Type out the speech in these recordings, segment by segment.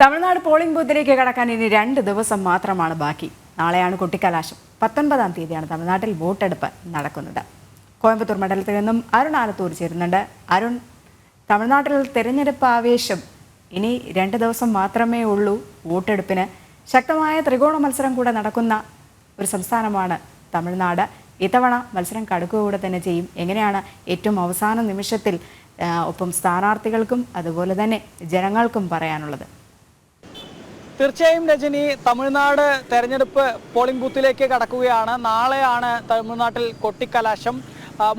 Tamil Nadu polling ബൂത്തിലേക്ക് കടക്കാൻ ഇനി രണ്ട് ദിവസം മാത്രമാണ് ബാക്കി. നാളെയാണ് കുട്ടിക്കലാശം. പത്തൊൻപതാം തീയതിയാണ് തമിഴ്നാട്ടിൽ വോട്ടെടുപ്പ് നടക്കുന്നത്. കോയമ്പത്തൂർ മണ്ഡലത്തിൽ നിന്നും അരുൺ ആലത്തൂർ ചേരുന്നുണ്ട്. അരുൺ തമിഴ്നാട്ടിൽ തെരഞ്ഞെടുപ്പ് ആവേശം ഇനി രണ്ട് ദിവസം മാത്രമേ ഉള്ളൂ വോട്ടെടുപ്പിന്. ശക്തമായ ത്രികോണ മത്സരം കൂടെ നടക്കുന്ന ഒരു സംസ്ഥാനമാണ് തമിഴ്നാട്. ഇത്തവണ മത്സരം കടുക്കുക കൂടെ തന്നെ ചെയ്യും. എങ്ങനെയാണ് ഏറ്റവും അവസാന നിമിഷത്തിൽ ഒപ്പം സ്ഥാനാർത്ഥികൾക്കും അതുപോലെ തന്നെ ജനങ്ങൾക്കും പറയാനുള്ളത്? തീർച്ചയായും രജനി തമിഴ്നാട് തെരഞ്ഞെടുപ്പ് പോളിംഗ് ബൂത്തിലേക്ക് കടക്കുകയാണ്. നാളെയാണ് തമിഴ്നാട്ടിൽ കൊട്ടിക്കലാശം.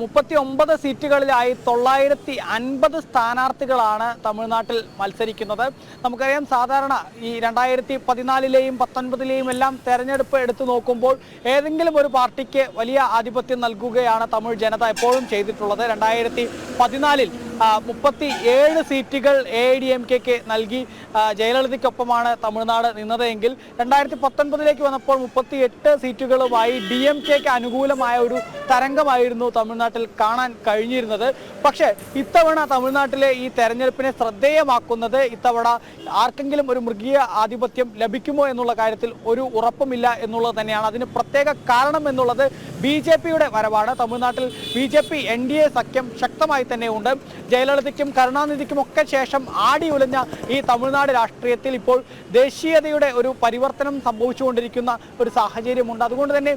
മുപ്പത്തി ഒമ്പത് സീറ്റുകളിലായി തൊള്ളായിരത്തി അൻപത് സ്ഥാനാർത്ഥികളാണ് തമിഴ്നാട്ടിൽ മത്സരിക്കുന്നത്. നമുക്കറിയാം സാധാരണ ഈ രണ്ടായിരത്തി പതിനാലിലെയും പത്തൊൻപതിലെയും എല്ലാം തെരഞ്ഞെടുപ്പ് എടുത്തു നോക്കുമ്പോൾ ഏതെങ്കിലും ഒരു പാർട്ടിക്ക് വലിയ ആധിപത്യം നൽകുകയാണ് തമിഴ് ജനത എപ്പോഴും ചെയ്തിട്ടുള്ളത്. രണ്ടായിരത്തി പതിനാലിൽ മുപ്പത്തി ഏഴ് സീറ്റുകൾ എ ഐ ഡി എം കെക്ക് നൽകി ജയലളിതയ്ക്കൊപ്പമാണ് തമിഴ്നാട് നിന്നതെങ്കിൽ രണ്ടായിരത്തി പത്തൊൻപതിലേക്ക് വന്നപ്പോൾ മുപ്പത്തി എട്ട് സീറ്റുകളുമായി ഡി എം കെക്ക് അനുകൂലമായ ഒരു തരംഗമായിരുന്നു തമിഴ്നാട്ടിൽ കാണാൻ കഴിഞ്ഞിരുന്നത്. പക്ഷേ ഇത്തവണ തമിഴ്നാട്ടിലെ ഈ തെരഞ്ഞെടുപ്പിനെ ശ്രദ്ധേയമാക്കുന്നത് ഇത്തവണ ആർക്കെങ്കിലും ഒരു മൃഗീയ ആധിപത്യം ലഭിക്കുമോ എന്നുള്ള കാര്യത്തിൽ ഒരു ഉറപ്പുമില്ല എന്നുള്ളത് തന്നെയാണ്. അതിന് പ്രത്യേക കാരണം എന്നുള്ളത് ബി ജെ പിയുടെ വരവാണ്. തമിഴ്നാട്ടിൽ B J P N D A സഖ്യം ശക്തമായി തന്നെ ഉണ്ട്. ജയലളിതയ്ക്കും കരുണാനിധിക്കും ഒക്കെ ശേഷം ആടി ഉലഞ്ഞ ഈ തമിഴ്നാട് രാഷ്ട്രീയത്തിൽ ഇപ്പോൾ ദേശീയതയുടെ ഒരു പരിവർത്തനം സംഭവിച്ചുകൊണ്ടിരിക്കുന്ന ഒരു സാഹചര്യമുണ്ട്. അതുകൊണ്ട് തന്നെ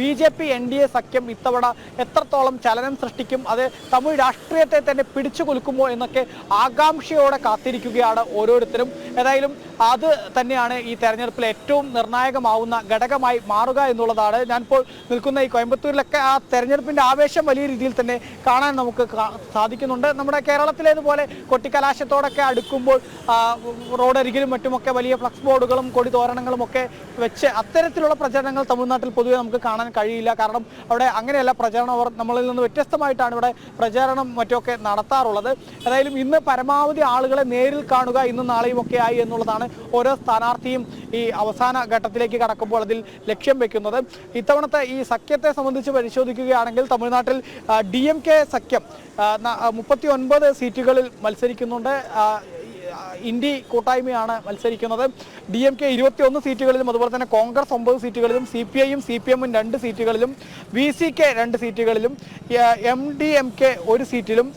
B J P N D A സഖ്യം ഇത്തവണ എത്രത്തോളം ചലനം സൃഷ്ടിക്കും അത് തമിഴ് രാഷ്ട്രീയത്തെ തന്നെ പിടിച്ചു കൊലുക്കുമോ എന്നൊക്കെ ആകാംക്ഷയോടെ കാത്തിരിക്കുകയാണ് ഓരോരുത്തരും. ഏതായാലും അത് തന്നെയാണ് ഈ തെരഞ്ഞെടുപ്പിൽ ഏറ്റവും നിർണായകമാവുന്ന ഘടകമായി മാറുക എന്നുള്ളതാണ്. ഞാനിപ്പോൾ നിൽക്കുന്ന ഈ കോയമ്പത്തൂരിലൊക്കെ ആ തെരഞ്ഞെടുപ്പിന്റെ ആവേശം വലിയ രീതിയിൽ തന്നെ കാണാൻ നമുക്ക് സാധിക്കുന്നുണ്ട്. നമ്മുടെ കേരളത്തിലേതുപോലെ കൊട്ടിക്കലാശത്തോടൊക്കെ അടുക്കുമ്പോൾ റോഡരികിലും മറ്റുമൊക്കെ വലിയ ഫ്ലക്സ് ബോർഡുകളും കൊടി തോരണങ്ങളും ഒക്കെ വെച്ച് അത്തരത്തിലുള്ള പ്രചരണങ്ങൾ തമിഴ്നാട്ടിൽ പൊതുവെ നമുക്ക് കാണാൻ കഴിയില്ല. കാരണം അവിടെ അങ്ങനെയല്ല പ്രചരണം. അവർ നമ്മളിൽ നിന്ന് വ്യത്യസ്തമായിട്ടാണ് ഇവിടെ പ്രചാരണം മറ്റുമൊക്കെ നടത്താറുള്ളത്. ഏതായാലും ഇന്ന് പരമാവധി ആളുകളെ നേരിൽ കാണുക ഇന്നും നാളെയും ഒക്കെ ആയി എന്നുള്ളതാണ് ഓരോ സ്ഥാനാർത്ഥിയും ഈ അവസാന ഘട്ടത്തിലേക്ക് കടക്കുമ്പോൾ അതിൽ ലക്ഷ്യം വെക്കുന്നത്. ഇത്തവണത്തെ ഈ സഖ്യത്തെ സംബന്ധിച്ച് പരിശോധിക്കുകയാണെങ്കിൽ തമിഴ്നാട്ടിൽ ഡി എം കെ സഖ്യം മുപ്പത്തി ഒൻപത് സീറ്റുകളിൽ മത്സരിക്കുന്നുണ്ട്. ഇന്ത്യ കൂട്ടായ്മയാണ് മത്സരിക്കുന്നത്. ഡി എം കെ ഇരുപത്തിയൊന്ന് സീറ്റുകളിലും അതുപോലെ തന്നെ കോൺഗ്രസ് ഒമ്പത് സീറ്റുകളിലും സി പി ഐയും സി പി എമ്മും രണ്ട് സീറ്റുകളിലും വി സി കെ രണ്ട് സീറ്റുകളിലും എം ഡി എം കെ ഒരു സീറ്റിലും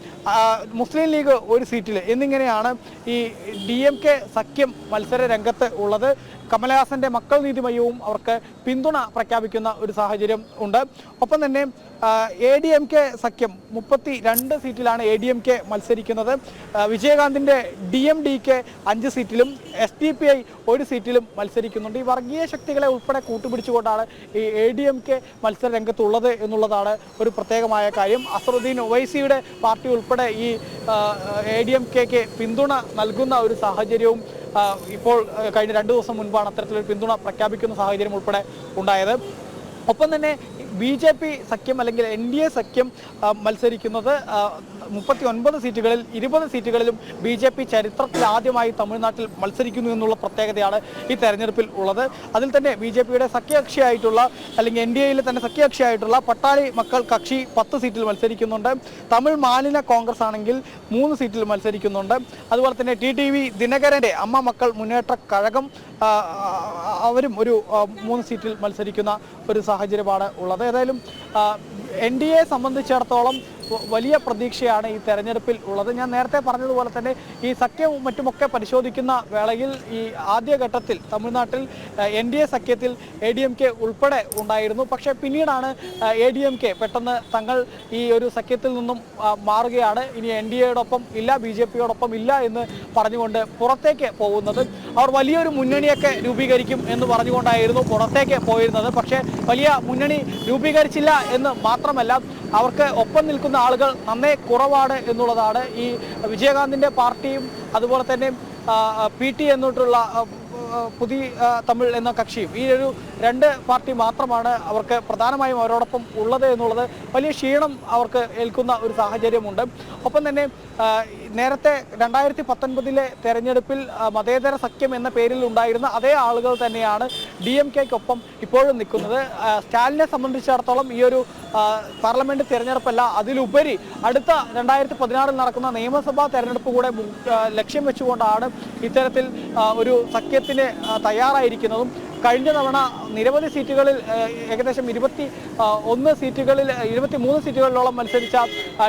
മുസ്ലിം ലീഗ് ഒരു സീറ്റിൽ എന്നിങ്ങനെയാണ് ഈ ഡി എം കെ സഖ്യം മത്സര രംഗത്ത് ഉള്ളത്. കമലഹാസന്റെ മക്കൾ നീതി മയവും അവർക്ക് പിന്തുണ പ്രഖ്യാപിക്കുന്ന ഒരു സാഹചര്യം ഉണ്ട്. ഒപ്പം തന്നെ എ ഡി എം കെ സഖ്യം മുപ്പത്തി രണ്ട് സീറ്റിലാണ് എ ഡി എം കെ മത്സരിക്കുന്നത്. വിജയകാന്തിന്റെ ഡി എം ഡി കെ അഞ്ച് സീറ്റിലും എസ് ഡി പി ഐ ഒരു സീറ്റിലും മത്സരിക്കുന്നുണ്ട്. ഈ വർഗീയ ശക്തികളെ ഉൾപ്പെടെ കൂട്ടുപിടിച്ചുകൊണ്ടാണ് ഈ എ ഡി എം കെ മത്സര രംഗത്തുള്ളത് എന്നുള്ളതാണ് ഒരു പ്രത്യേകമായ കാര്യം. അസറുദ്ദീൻ ഒവൈസിയുടെ പാർട്ടി ഉൾപ്പെടെ ഈ എ ഡി എം കെക്ക് പിന്തുണ നൽകുന്ന ഒരു സാഹചര്യവും ഇപ്പോൾ കഴിഞ്ഞ രണ്ടു ദിവസം മുൻപാണ് അത്തരത്തിലൊരു പിന്തുണ പ്രഖ്യാപിക്കുന്ന സാഹചര്യം ഉൾപ്പെടെ ഉണ്ടായത്. ഒപ്പം തന്നെ ബി ജെ പി സഖ്യം അല്ലെങ്കിൽ എൻ ഡി എ സഖ്യം മത്സരിക്കുന്നത് മുപ്പത്തി ഒൻപത് സീറ്റുകളിൽ ഇരുപത് സീറ്റുകളിലും ബി ജെ പി ചരിത്രത്തിൽ ആദ്യമായി തമിഴ്നാട്ടിൽ മത്സരിക്കുന്നു എന്നുള്ള പ്രത്യേകതയാണ് ഈ തെരഞ്ഞെടുപ്പിൽ ഉള്ളത്. അതിൽ തന്നെ ബി ജെ പിയുടെ സഖ്യകക്ഷിയായിട്ടുള്ള അല്ലെങ്കിൽ എൻ ഡി എയിലെ തന്നെ സഖ്യകക്ഷിയായിട്ടുള്ള പട്ടാളി മക്കൾ കക്ഷി പത്ത് സീറ്റിൽ മത്സരിക്കുന്നുണ്ട്. തമിഴ് മാലിന്യ കോൺഗ്രസ് ആണെങ്കിൽ മൂന്ന് സീറ്റിൽ മത്സരിക്കുന്നുണ്ട്. അതുപോലെ തന്നെ ടി ടി വി ദിനകരന്റെ അമ്മ മക്കൾ മുന്നേറ്റ കഴകം അവരും ഒരു മൂന്ന് സീറ്റിൽ മത്സരിക്കുന്ന ഒരു സാഹചര്യമാണ് ഉള്ളത്. ഏതായാലും എൻ ഡി എ സംബന്ധിച്ചിടത്തോളം വലിയ പ്രതീക്ഷയാണ് ഈ തെരഞ്ഞെടുപ്പിൽ ഉള്ളത്. ഞാൻ നേരത്തെ പറഞ്ഞതുപോലെ തന്നെ ഈ സഖ്യവും മറ്റുമൊക്കെ പരിശോധിക്കുന്ന വേളയിൽ ഈ ആദ്യഘട്ടത്തിൽ തമിഴ്നാട്ടിൽ എൻ ഡി എ സഖ്യത്തിൽ എ ഡി എം കെ ഉൾപ്പെടെ ഉണ്ടായിരുന്നു. പക്ഷേ പിന്നീടാണ് എ ഡി എം കെ പെട്ടെന്ന് തങ്ങൾ ഈ ഒരു സഖ്യത്തിൽ നിന്നും മാറുകയാണ്. ഇനി എൻ ഡി എയോടൊപ്പം ഇല്ല ബി ജെ പിയോടൊപ്പം ഇല്ല എന്ന് പറഞ്ഞുകൊണ്ട് പുറത്തേക്ക് പോകുന്നത്. അവർ വലിയൊരു മുന്നണിയൊക്കെ രൂപീകരിക്കും എന്ന് പറഞ്ഞുകൊണ്ടായിരുന്നു പുറത്തേക്ക് പോയിരുന്നത്. പക്ഷേ വലിയ മുന്നണി രൂപീകരിച്ചില്ല എന്ന് മാത്രമല്ല അവർക്ക് ഒപ്പം നിൽക്കുന്ന ആളുകൾ നന്നേ കുറവാണ് എന്നുള്ളതാണ് ഈ വിജയകാന്തിന്റെ പാർട്ടിയും അതുപോലെ തന്നെ പി ടി എന്നിട്ടുള്ള പുതിയ തമിഴ് എന്ന കക്ഷിയും. ഈ ഒരു രണ്ട് പാർട്ടി മാത്രമാണ് അവർക്ക് പ്രധാനമായും അവരോടൊപ്പം ഉള്ളത് എന്നുള്ളത് വലിയ ക്ഷീണം അവർക്ക് ഏൽക്കുന്ന ഒരു സാഹചര്യമുണ്ട്. ഒപ്പം തന്നെ നേരത്തെ രണ്ടായിരത്തി പത്തൊൻപതിലെ തെരഞ്ഞെടുപ്പിൽ മതേതര സഖ്യം എന്ന പേരിൽ ഉണ്ടായിരുന്ന അതേ ആളുകൾ തന്നെയാണ് ഡി എം കെക്കൊപ്പം ഇപ്പോഴും നിൽക്കുന്നത്. സ്റ്റാലിനെ സംബന്ധിച്ചിടത്തോളം ഈ ഒരു പാർലമെന്റ് തിരഞ്ഞെടുപ്പല്ല അതിലുപരി അടുത്ത രണ്ടായിരത്തി പതിനാറിൽ നടക്കുന്ന നിയമസഭാ തെരഞ്ഞെടുപ്പ് കൂടെ ലക്ഷ്യം വെച്ചുകൊണ്ടാണ് ഇത്തരത്തിൽ ഒരു സഖ്യത്തിന് തയ്യാറായിരിക്കുന്നതും കഴിഞ്ഞ തവണ നിരവധി സീറ്റുകളിൽ ഏകദേശം ഇരുപത്തി ഒന്ന് സീറ്റുകളിൽ ഇരുപത്തി മൂന്ന് സീറ്റുകളിലോളം മത്സരിച്ച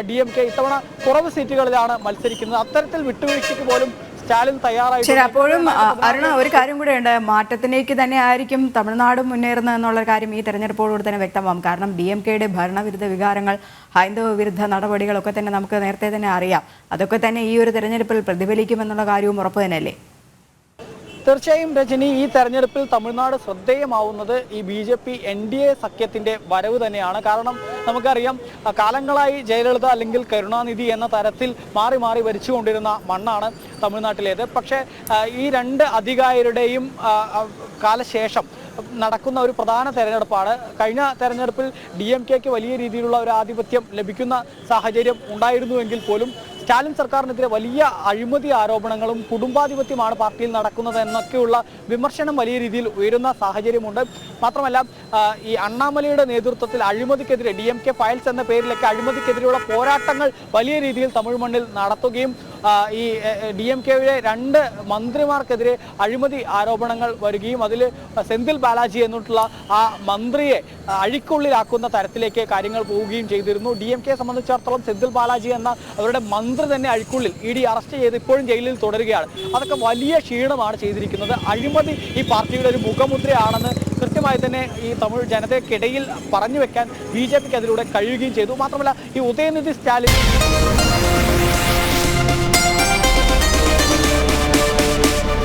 ഡി എം കെ ഇത്തവണ കുറവ് സീറ്റുകളിലാണ് മത്സരിക്കുന്നത്. അത്തരത്തിൽ വിട്ടുവീഴ്ചയ്ക്ക് പോലും സ്റ്റാലിൻ തയ്യാറായി ശരി അപ്പോഴും അരുണ ഒരു കാര്യം കൂടെ ഉണ്ട്. മാറ്റത്തിലേക്ക് തന്നെ ആയിരിക്കും തമിഴ്നാട് മുന്നേറുന്നത് എന്നുള്ള കാര്യം ഈ തെരഞ്ഞെടുപ്പോടുകൂടി തന്നെ വ്യക്തമാകും കാരണം ഡി എം കെയുടെ ഭരണവിരുദ്ധ വികാരങ്ങൾ ഹൈന്ദവ വിരുദ്ധ നടപടികളൊക്കെ തന്നെ നമുക്ക് നേരത്തെ തന്നെ അറിയാം. അതൊക്കെ തന്നെ ഈ ഒരു തെരഞ്ഞെടുപ്പിൽ പ്രതിഫലിക്കുമെന്നുള്ള കാര്യവും ഉറപ്പ് തന്നെയല്ലേ? തീർച്ചയായും രജനി ഈ തെരഞ്ഞെടുപ്പിൽ തമിഴ്നാട് ശ്രദ്ധേയമാവുന്നത് ഈ B J P N D A സഖ്യത്തിന്റെ വരവ് തന്നെയാണ്. കാരണം നമുക്കറിയാം കാലങ്ങളായി ജയലളിത അല്ലെങ്കിൽ കരുണാനിധി എന്ന തരത്തിൽ മാറി മാറി ഭരിച്ചുകൊണ്ടിരുന്ന മണ്ണാണ് തമിഴ്നാട്ടിലേത്. പക്ഷേ ഈ രണ്ട് ആ, കാലശേഷം നടക്കുന്ന ഒരു പ്രധാന തെരഞ്ഞെടുപ്പാണ്. കഴിഞ്ഞ തെരഞ്ഞെടുപ്പിൽ ഡി എം കെക്ക് വലിയ രീതിയിലുള്ള ഒരു ആധിപത്യം ലഭിക്കുന്ന സാഹചര്യം ഉണ്ടായിരുന്നുവെങ്കിൽ പോലും സ്റ്റാലിൻ സർക്കാരിനെതിരെ വലിയ അഴിമതി ആരോപണങ്ങളും കുടുംബാധിപത്യമാണ് പാർട്ടിയിൽ നടക്കുന്നത് എന്നൊക്കെയുള്ള വിമർശനം വലിയ രീതിയിൽ ഉയരുന്ന സാഹചര്യമുണ്ട്. മാത്രമല്ല ഈ അണ്ണാമലയുടെ നേതൃത്വത്തിൽ അഴിമതിക്കെതിരെ ഡി എം കെ ഫയൽസ് എന്ന പേരിലൊക്കെ അഴിമതിക്കെതിരെയുള്ള പോരാട്ടങ്ങൾ വലിയ രീതിയിൽ തമിഴ് മണ്ണിൽ നടത്തുകയും ഈ ഡി എം കെയുടെ രണ്ട് മന്ത്രിമാർക്കെതിരെ അഴിമതി ആരോപണങ്ങൾ വരികയും അതിൽ സെന്തിൽ ബാലാജി എന്നിട്ടുള്ള ആ മന്ത്രിയെ അഴിക്കുള്ളിലാക്കുന്ന തരത്തിലേക്ക് കാര്യങ്ങൾ പോവുകയും ചെയ്തിരുന്നു. ഡി എം കെയെ സംബന്ധിച്ചിടത്തോളം സെന്തിൽ ബാലാജി എന്ന അവരുടെ മന്ത്രി തന്നെ അഴിക്കുള്ളിൽ ഇ ഡി അറസ്റ്റ് ചെയ്ത് ഇപ്പോഴും ജയിലിൽ തുടരുകയാണ്. അതൊക്കെ വലിയ ക്ഷീണമാണ് ചെയ്തിരിക്കുന്നത്. അഴിമതി ഈ പാർട്ടിയുടെ ഒരു മുഖമുദ്രയാണെന്ന് കൃത്യമായി തന്നെ ഈ തമിഴ് ജനതയ്ക്കിടയിൽ പറഞ്ഞു വെക്കാൻ ബി ജെ പിക്ക് അതിലൂടെ കഴിയുകയും ചെയ്തു. മാത്രമല്ല ഈ ഉദയനിധി സ്റ്റാലിൻ